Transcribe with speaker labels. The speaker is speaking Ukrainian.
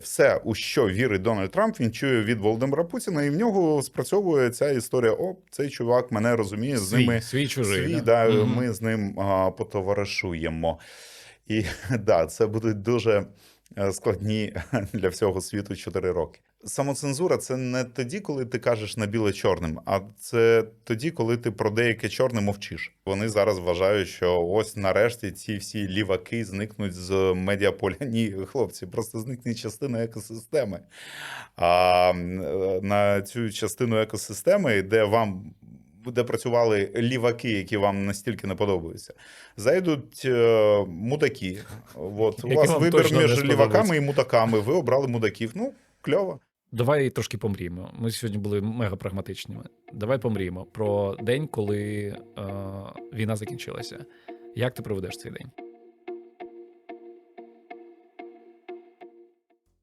Speaker 1: Все, у що вірить Дональд Трамп, він чує від Володимира Путіна, і в нього спрацьовує ця історія. О, цей чувак мене розуміє, з ними
Speaker 2: свій чужий.
Speaker 1: свій,
Speaker 2: да?
Speaker 1: да,
Speaker 2: Мгм.
Speaker 1: ми з ним а, потоваришуємо. І да, це будуть дуже е, складні для всього світу 4 роки. Самоцензура це не тоді, коли ти кажеш на біле чорним, а це тоді, коли ти про деяке чорне мовчиш. Вони зараз вважають, що ось нарешті ці всі ліваки зникнуть з медіаполя. Ні, хлопці, просто зникне частина екосистеми. А е, на цю частину екосистеми, де вам де працювали ліваки, які вам настільки не подобаються, зайдуть е, мудаки. От, у вас вибір між ліваками і мудаками. Ви обрали мудаків. Ну, кльово.
Speaker 2: Давай трошки помріємо. Ми сьогодні були мега прагматичними. Давай помріємо про день, коли е, війна закінчилася. Як ти проведеш цей день?